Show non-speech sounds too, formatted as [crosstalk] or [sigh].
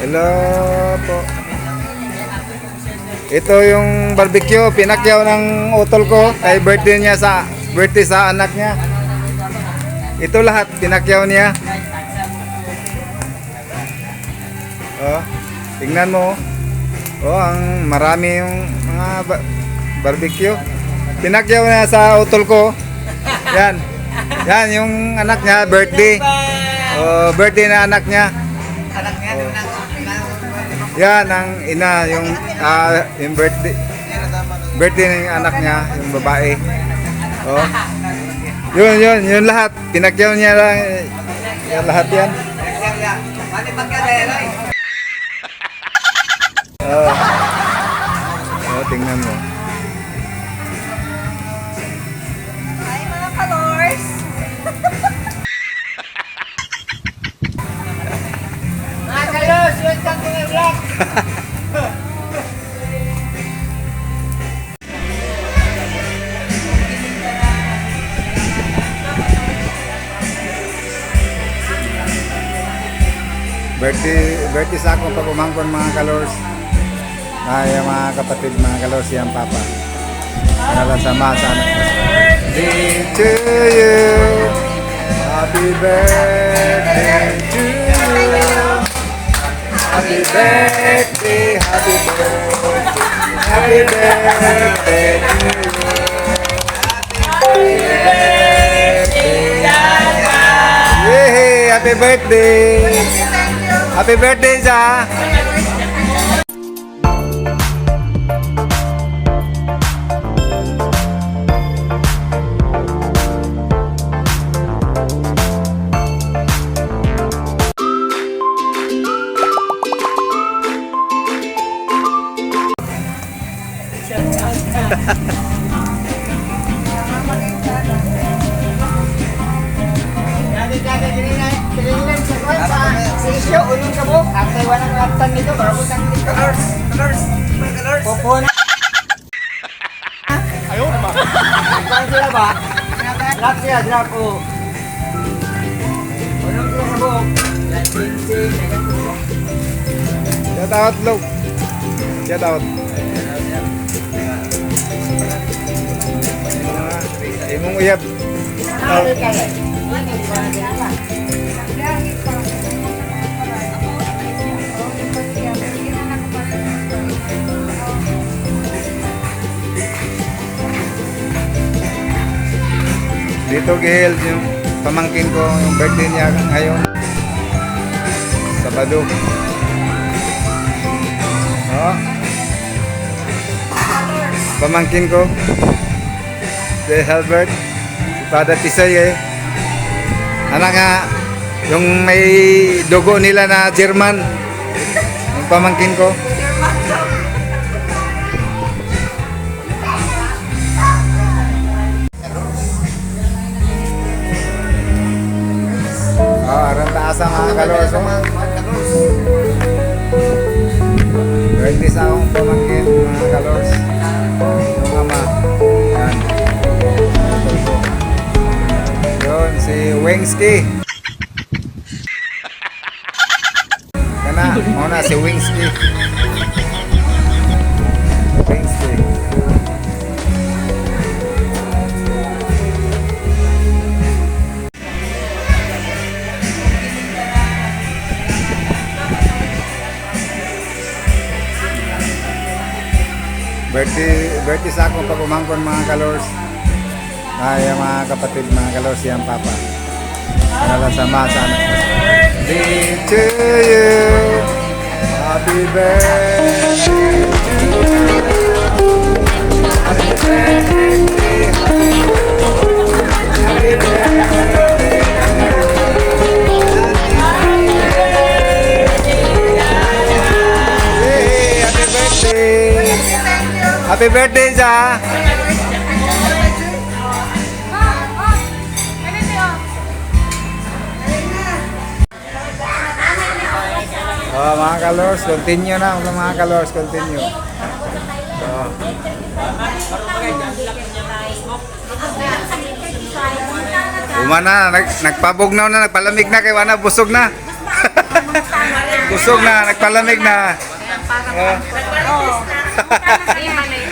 Hello po. Ito yung barbecue, pinakyaw ng utol ko kay birthday niya sa birthday sa anak niya. Ito lahat pinakyaw niya. Oh, tingnan mo. Oh, ang marami yung mga ba- barbecue. Pinakyaw niya sa utol ko. Yan. Yan yung anak niya, birthday. Oh, birthday na anak niya. Yan ang ina yung ah, yung birthday birthday ng anak niya, yung babae. Oh. Yun, yun, yun lahat. Pinakyaw niya lang yan lahat yan. Oh. Oh, tingnan mo. Vlog. Birthday, birthday sa akong pag-umangkon mga kalors. Ay, mga kapatid, mga kalors, yan papa. Para sa masa. To you. Happy birthday Happy birthday! Happy birthday, Sa! Colors, colors, mga colors. Popo na. Ayaw na ba? Saan sila ba? Drop sila, drop ko. Ulong sila sa buhok. Shout out, Lo. Shout out. Imong uyab. Nakakit Dito, Gil, yung pamangkin ko, yung birthday niya ngayon. Sabado. Oh. Pamangkin ko. Si Albert. Si Pada Tisay eh. Anak nga, yung may dugo nila na German. Yung pamangkin ko. Ang mga. Birthday sa akong pamangkin, mga kalors. Yung ama. Yan. Yun, si Wingski. Kana, muna si Wingski. Wingski. Birthday, birthday sa akong pag-umangkon mga kalors. Ay, mga kapatid, mga kalors, yan papa. Para sa masa. Birthday to you. Happy birthday Happy birthday, Sa. Oh, mga kalors, continue na mga kalors, continue. Oh. Umana, nag, nagpabugnaw na, nagpalamig na, kay Wana busog na. [laughs] Busog na, nagpalamig na. Oh. Magkano?